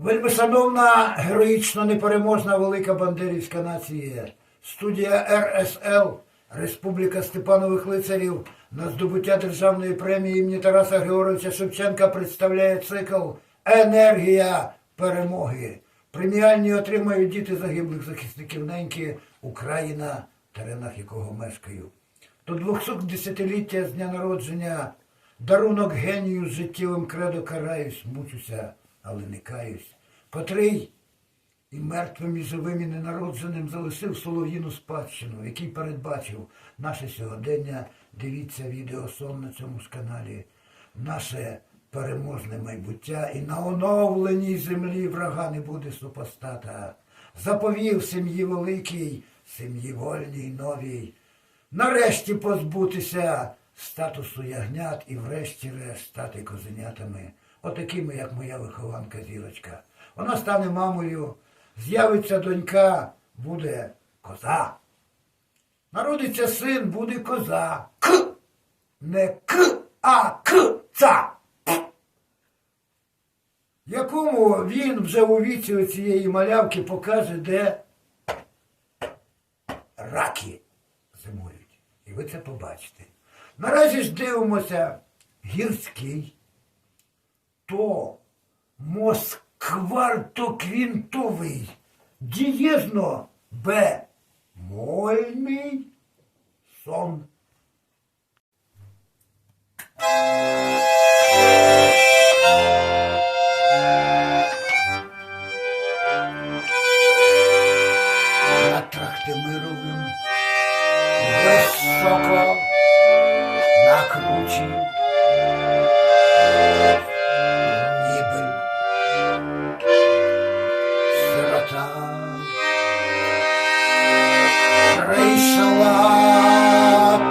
Вельмишановна, героїчно непереможна велика бандерівська нація, студія РСЛ, Республіка Степанових лицарів на здобуття державної премії імені Тараса Григоровича Шевченка представляє цикл Енергія перемоги. Преміальні отримають діти загиблих захисників неньки Україна, теренах якого мешкаю. До 210-ліття з дня народження дарунок генію з життєвим кредо караюсь, мучуся, але не каюсь, котрий і мертвим, і живим, і ненародженим залишив солов'їну спадщину, який передбачив наше сьогодення. Дивіться відео сон на цьому ж каналі, наше переможне майбуття, і на оновленій землі врага не буде супостата. Заповів сім'ї великій, сім'ї вольній новій, нарешті позбутися статусу ягнят і врешті-решт стати козенятами, отакими, як моя вихованка зірочка. Вона стане мамою, з'явиться донька, буде коза. Народиться син, буде коза. К. Не к, а к ца. Якому він вже у віці цієї малявки покаже, де раки зимують. І ви це побачите. Наразі ж дивимося гірський, то москвартоквінтовий, дієзно бемольний сон. На Трахтимировим високо сирота прийшла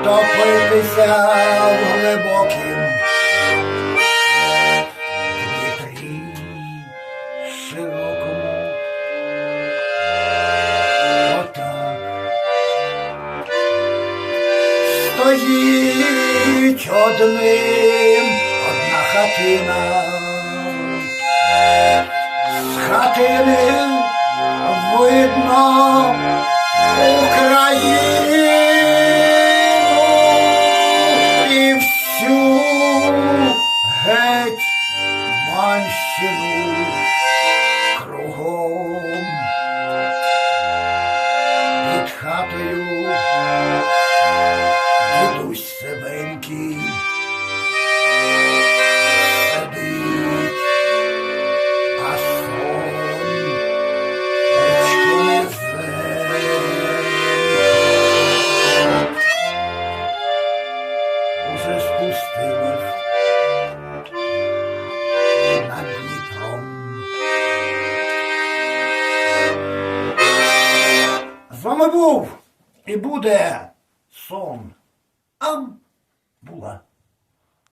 топитися в глибокім Дмитрі широкому. Отак стоїть одним одна хатина. З хатини видно Україну і всю геть манщину кругом. Під хатою дідусь Севенький вами був і буде сон. Ам була.